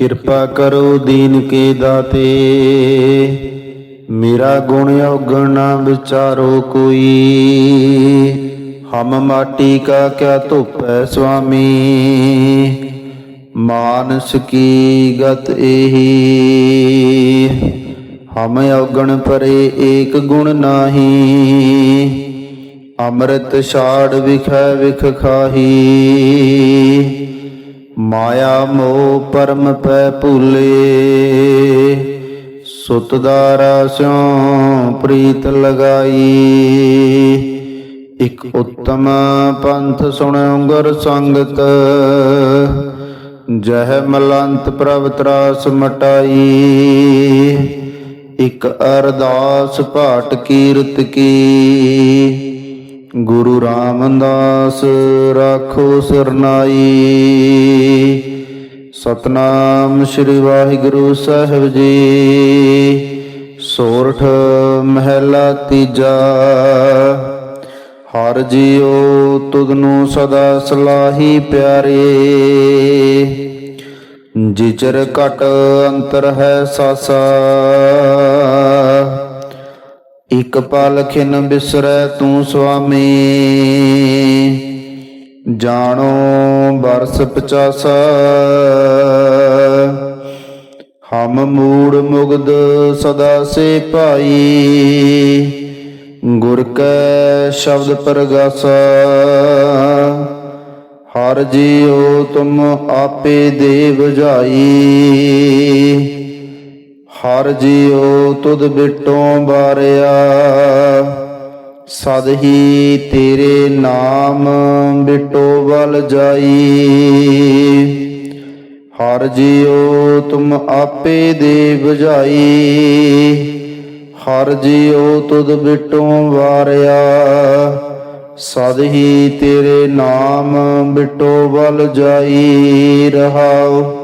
ਕਿਰਪਾ ਕਰੋ ਦੀਨ ਕੇ ਦਾਤੇ। ਮੇਰਾ ਗੁਣ ਔਗਣ ਨਾ ਵਿਚਾਰੋ ਕੋਈ। ਹਮ ਮਾਟੀ ਕਾ ਕਿਆ ਧੁਪੈ ਸੁਆਮੀ। ਮਾਨਸ ਕੀ ਗਤ ਇਹੀ ਹਮ ਔਗਣ ਪਰੇ ਏਕ ਗੁਣ ਨਾਹੀ। ਅੰਮ੍ਰਿਤ ਛਾੜ ਵਿਖੈ ਵਿਖ ਖਾਹੀ। ਮਾਇਆ ਮੋਹ ਪਰਮ ਪੈ ਭੂਲੇ। ਸੁਤ ਦਾਰਾ ਸਿਉ ਪ੍ਰੀਤ ਲਗਾਈ। ਇਕ ਉੱਤਮ ਪੰਥ ਸੁਣਿਓ ਗੁਰ ਸੰਗਤ। ਜਹ ਮਲੰਤ ਪ੍ਰਭ ਤਰਾਸ ਮਟਾਈ। ਇਕ ਅਰਦਾਸ ਭਾਟ ਕੀਰਤ ਕੀ। ਗੁਰੂ ਰਾਮਦਾਸ ਰਾਖੋ ਸਰਨਾਈ। ਸਤਨਾਮ ਸ੍ਰੀ ਵਾਹਿਗੁਰੂ ਸਾਹਿਬ ਜੀ। ਸੋਰਠ ਮਹਿਲਾ ਤੀਜਾ। ਹਰ ਜੀਉ ਤੁਧਨੂੰ ਸਦਾ ਸਲਾਹੀ ਪਿਆਰੇ। ਜਿਚਰ ਘਟ ਅੰਤਰ ਹੈ ਸਾਸਾ। ਇਕ ਪਲ ਖਿਨ ਬਿਸਰੈ ਤੂੰ ਸੁਆਮੀ। ਜਾਣੋ ਬਰਸ 50 ਹਮ ਮੂੜ ਮੁਗਦ ਸਦਾ ਸੇ ਭਾਈ। ਗੁਰ ਕੈ ਸ਼ਬਦ ਪ੍ਰਗਾਸਾ। ਹਰ ਜੀਉ ਤੁਮ ਆਪੇ ਦੇ ਬੁਝਾਈ ਹਰ ਜੀਉ ਤੁਧ ਬਿਟੋਂ ਬਾਰਿਆ। ਸਦ ਹੀ ਤੇਰੇ ਨਾਮ ਬਿਟੋ ਵੱਲ ਜਾਈ। ਹਰ ਜੀਉ ਤੁਮ ਆਪੇ ਦੇ ਬੁਝਾਈ। ਹਰ ਜੀਉ ਤੁਧ ਬਿਟੋਂ ਵਾਰਿਆ। ਸਦ ਹੀ ਤੇਰੇ ਨਾਮ ਬਿਟੋ ਵੱਲ ਜਾਈ ਰਹਾਓ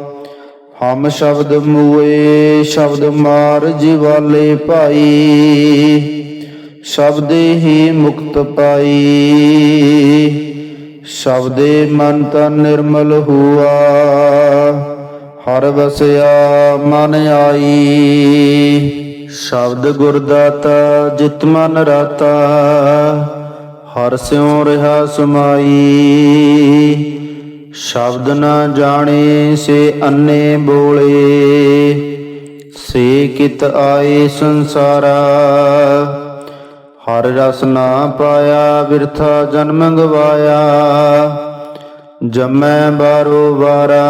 ਹਮ ਸ਼ਬਦ ਮੂਏ, ਸ਼ਬਦ ਮਾਰ ਜਿਵਾਲੇ ਭਾਈ, ਸ਼ਬਦੇ ਹੀ ਮੁਕਤ ਪਾਈ। ਸ਼ਬਦੇ ਮਨ ਤਨ ਨਿਰਮਲ ਹੁਆ, ਹਰ ਵਸਿਆ ਮਨ ਆਈ। ਸ਼ਬਦ ਗੁਰਦਾਤਾ ਜਿਤ ਮਨ ਰਾਤਾ, ਹਰ ਸਿਉ ਰਹਾ ਸਮਾਈ। ਸ਼ਬਦ ਨਾ ਜਾਣੇ ਸੇ ਅੰਨੇ ਬੋਲੇ, ਸੇ ਕਿਤ ਆਏ ਸੰਸਾਰਾ। ਹਰ ਰਸ ਨਾ ਪਾਇਆ, ਬਿਰਥਾ ਜਨਮ ਗਵਾਇਆ ਜਮੈ ਬਾਰੋ ਵਾਰਾ,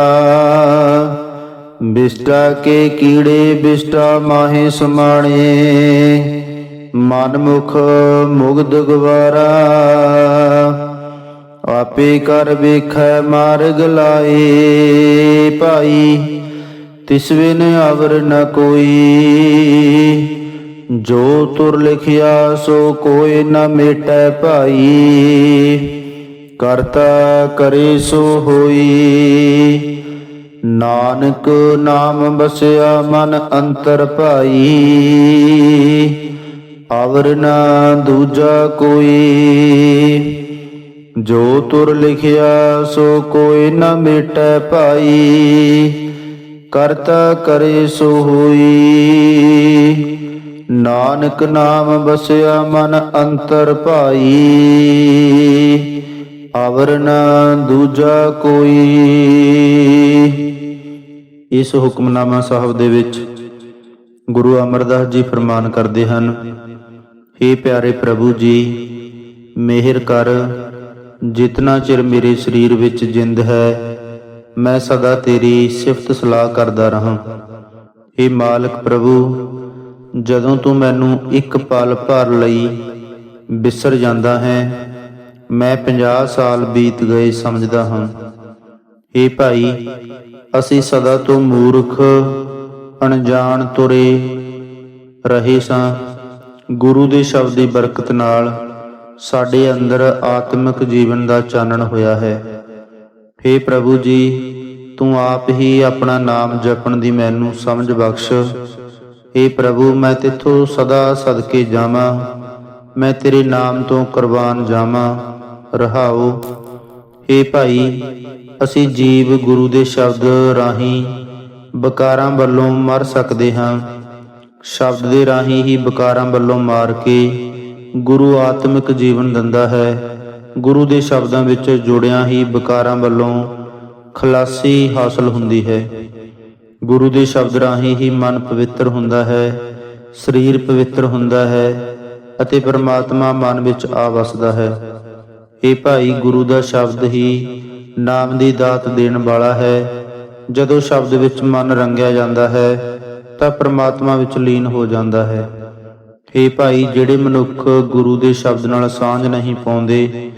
ਬਿਸਟਾ ਕੇ ਕੀੜੇ, ਬਿਸਟਾ ਮਾਹੇ ਸਮਾਣੇ। ਮਨ ਮੁਖ ਮੁਗਧ ਗਵਾਰਾ। ਆਪੇ ਕਰ ਵੇਖੈ ਮਾਰਗ ਲਾਏ ਭਾਈ, ਤਿਸ ਬਿਨ ਅਵਰ ਨ ਕੋਈ। ਜੋ ਤੁਰ ਲਿਖਿਆ ਸੋ ਕੋਈ ਨ ਮੇਟੈ ਭਾਈ, ਕਰਤਾ ਕਰੇ ਸੋ ਹੋਈ। ਨਾਨਕ ਨਾਮ ਬਸਿਆ ਮਨ ਅੰਤਰ ਭਾਈ, ਅਵਰ ਨਾ ਦੂਜਾ ਕੋਈ। ਜੋ ਤੁਰ ਲਿਖਿਆ ਸੋ ਕੋਈ ਨ ਮਿਟੈ ਭਾਈ। ਕਰਤਾ ਕਰੇ ਸੋ ਹੋਈ। ਨਾਨਕ ਨਾਮ ਬਸਿਆ ਮਨ ਅੰਤਰ ਭਾਈ। ਅਵਰ ਨ ਦੂਜਾ ਕੋਈ। ਇਸ ਹੁਕਮਨਾਮਾ ਸਾਹਿਬ ਦੇ ਵਿੱਚ ਗੁਰੂ ਅਮਰਦਾਸ ਜੀ ਫਰਮਾਨ ਕਰਦੇ ਹਨ हे ਪਿਆਰੇ ਪ੍ਰਭੂ ਜੀ, ਮਿਹਰ ਕਰ ਜਿਤਨਾ ਚਿਰ ਮੇਰੇ ਸਰੀਰ ਵਿੱਚ ਜਿੰਦ ਹੈ, ਮੈਂ ਸਦਾ ਤੇਰੀ ਸਿਫਤ ਸਲਾਹ ਕਰਦਾ ਰਹਾਂ। हे ਮਾਲਕ ਪ੍ਰਭੂ, ਜਦੋਂ ਤੂੰ ਮੈਨੂੰ ਇੱਕ ਪਲ ਭਰ ਲਈ ਬਿਸਰ ਜਾਂਦਾ ਹੈ, ਮੈਂ 50 ਸਾਲ ਬੀਤ ਗਏ ਸਮਝਦਾ ਹਾਂ। हे ਭਾਈ, ਅਸੀਂ ਸਦਾ ਤੋਂ ਮੂਰਖ, ਅਣਜਾਣ ਤੁਰੇ ਰਹੇ ਸਾਂ। ਗੁਰੂ ਦੇ ਸ਼ਬਦ ਦੀ ਬਰਕਤ ਨਾਲ ਸਾਡੇ ਅੰਦਰ ਆਤਮਿਕ ਜੀਵਨ ਦਾ ਚਾਨਣ ਹੋਇਆ ਹੈ हे ਪ੍ਰਭੂ ਜੀ ਤੂੰ ਆਪ ਹੀ ਆਪਣਾ ਨਾਮ ਜਪਣ ਦੀ ਮੈਨੂੰ ਸਮਝ ਬਖਸ਼ हे ਪ੍ਰਭੂ ਮੈਂ ਤੇਥੋਂ ਸਦਾ ਸਦਕੇ ਜਾਵਾਂ ਮੈਂ ਤੇਰੇ ਨਾਮ ਤੋਂ ਕੁਰਬਾਨ ਜਾਵਾਂ ਰਹਾਓ हे ਭਾਈ ਅਸੀਂ ਜੀਵ ਗੁਰੂ ਦੇ ਸ਼ਬਦ ਰਾਹੀਂ ਬਕਾਰਾਂ ਵੱਲੋਂ ਮਰ ਸਕਦੇ ਹਾਂ ਸ਼ਬਦ ਦੇ ਰਾਹੀਂ ਹੀ ਬਕਾਰਾਂ ਵੱਲੋਂ ਮਾਰ ਕੇ ਗੁਰੂ ਆਤਮਿਕ ਜੀਵਨ ਦਿੰਦਾ ਹੈ। ਗੁਰੂ ਦੇ ਸ਼ਬਦਾਂ ਵਿੱਚ ਜੁੜਿਆਂ ਹੀ ਬਕਾਰਾਂ ਵੱਲੋਂ ਖਲਾਸੀ ਹਾਸਲ ਹੁੰਦੀ ਹੈ। ਗੁਰੂ ਦੇ ਸ਼ਬਦ ਰਾਹੀਂ ਹੀ ਮਨ ਪਵਿੱਤਰ ਹੁੰਦਾ ਹੈ, ਸਰੀਰ ਪਵਿੱਤਰ ਹੁੰਦਾ ਹੈ ਅਤੇ ਪਰਮਾਤਮਾ ਮਨ ਵਿੱਚ ਆ ਵਸਦਾ ਹੈ। ਇਹ ਭਾਈ ਗੁਰੂ ਦਾ ਸ਼ਬਦ ਹੀ ਨਾਮ ਦੀ ਦਾਤ ਦੇਣ ਵਾਲਾ ਹੈ। ਜਦੋਂ ਸ਼ਬਦ ਵਿੱਚ ਮਨ ਰੰਗਿਆ ਜਾਂਦਾ ਹੈ, ਤਾਂ ਪਰਮਾਤਮਾ ਵਿੱਚ ਲੀਨ ਹੋ ਜਾਂਦਾ ਹੈ। ਇਹ ਭਾਈ ਜਿਹੜੇ ਮਨੁੱਖ ਗੁਰੂ ਦੇ ਸ਼ਬਦ ਨਾਲ ਸਾਂਝ ਨਹੀਂ ਪਾਉਂਦੇ,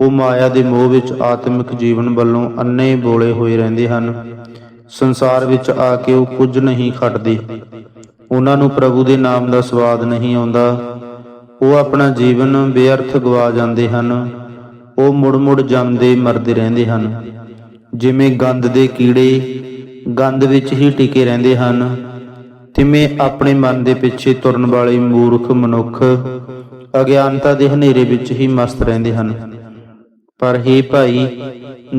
ਉਹ ਮਾਇਆ ਦੇ ਮੋਹ ਵਿੱਚ ਆਤਮਿਕ ਜੀਵਨ ਵੱਲੋਂ ਅੰਨੇ ਬੋਲੇ ਹੋਏ ਰਹਿੰਦੇ ਹਨ। ਸੰਸਾਰ ਵਿੱਚ ਆ ਕੇ ਉਹ ਕੁਝ ਨਹੀਂ ਖਟਦੇ। ਉਹਨਾਂ ਨੂੰ ਪ੍ਰਭੂ ਦੇ ਨਾਮ ਦਾ ਸਵਾਦ ਨਹੀਂ ਆਉਂਦਾ। ਉਹ ਆਪਣਾ ਜੀਵਨ ਬੇਅਰਥ ਗਵਾ ਜਾਂਦੇ ਹਨ। ਉਹ ਮੁੜ-ਮੁੜ ਜੰਮਦੇ, ਮਰਦੇ ਰਹਿੰਦੇ ਹਨ। ਜਿਵੇਂ ਗੰਦ ਦੇ ਕੀੜੇ ਗੰਦ ਵਿੱਚ ਹੀ ਟਿਕੇ ਰਹਿੰਦੇ ਹਨ। ਤਿਵੇਂ ਆਪਣੇ ਮਨ ਦੇ ਪਿੱਛੇ ਤੁਰਨ ਵਾਲੇ ਮੂਰਖ ਮਨੁੱਖ ਅਗਿਆਨਤਾ ਦੇ ਹਨੇਰੇ ਵਿੱਚ ਹੀ ਮਸਤ ਰਹਿੰਦੇ ਹਨ। ਪਰ हे ਭਾਈ,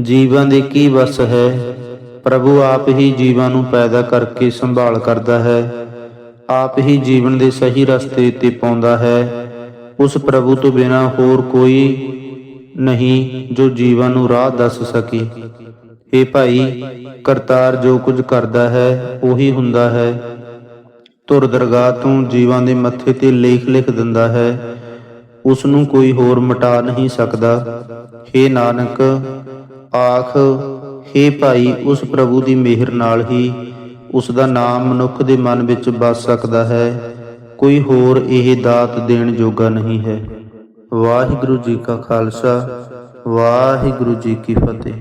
ਜੀਵਾਂ ਦੇ ਕੀ ਵਸ ਹੈ? ਪ੍ਰਭੂ ਆਪ ਹੀ ਜੀਵਾਂ ਨੂੰ ਪੈਦਾ ਕਰਕੇ ਸੰਭਾਲ ਕਰਦਾ ਹੈ। ਆਪ ਹੀ ਜੀਵਨ ਦੇ ਸਹੀ ਰਸਤੇ ਤੇ ਪਾਉਂਦਾ ਹੈ। ਉਸ ਪ੍ਰਭੂ ਤੋਂ ਬਿਨਾ ਹੋਰ ਕੋਈ ਨਹੀਂ ਜੋ ਜੀਵਾਂ ਨੂੰ ਰਾਹ ਦੱਸ ਸਕੇ। ਇਹ ਭਾਈ, ਕਰਤਾਰ ਜੋ ਕੁਝ ਕਰਦਾ ਹੈ, ਉਹੀ ਹੁੰਦਾ ਹੈ। ਧੁਰ ਦਰਗਾਹ ਤੋਂ ਜੀਵਾਂ ਦੇ ਮੱਥੇ ਤੇ ਲੇਖ ਲਿਖ ਦਿੰਦਾ ਹੈ। ਉਸ ਨੂੰ ਕੋਈ ਹੋਰ ਮਿਟਾ ਨਹੀਂ ਸਕਦਾ। हे ਨਾਨਕ, ਆਖ हे ਭਾਈ, ਉਸ ਪ੍ਰਭੂ ਦੀ ਮਿਹਰ ਨਾਲ ਹੀ ਉਸ ਦਾ ਨਾਮ ਮਨੁੱਖ ਦੇ ਮਨ ਵਿੱਚ ਵਸ ਸਕਦਾ ਹੈ। ਕੋਈ ਹੋਰ ਇਹ ਦਾਤ ਦੇਣ ਜੋਗਾ ਨਹੀਂ ਹੈ। ਵਾਹਿਗੁਰੂ ਜੀ ਕਾ ਖਾਲਸਾ, ਵਾਹਿਗੁਰੂ ਜੀ ਕੀ ਫਤਿਹ।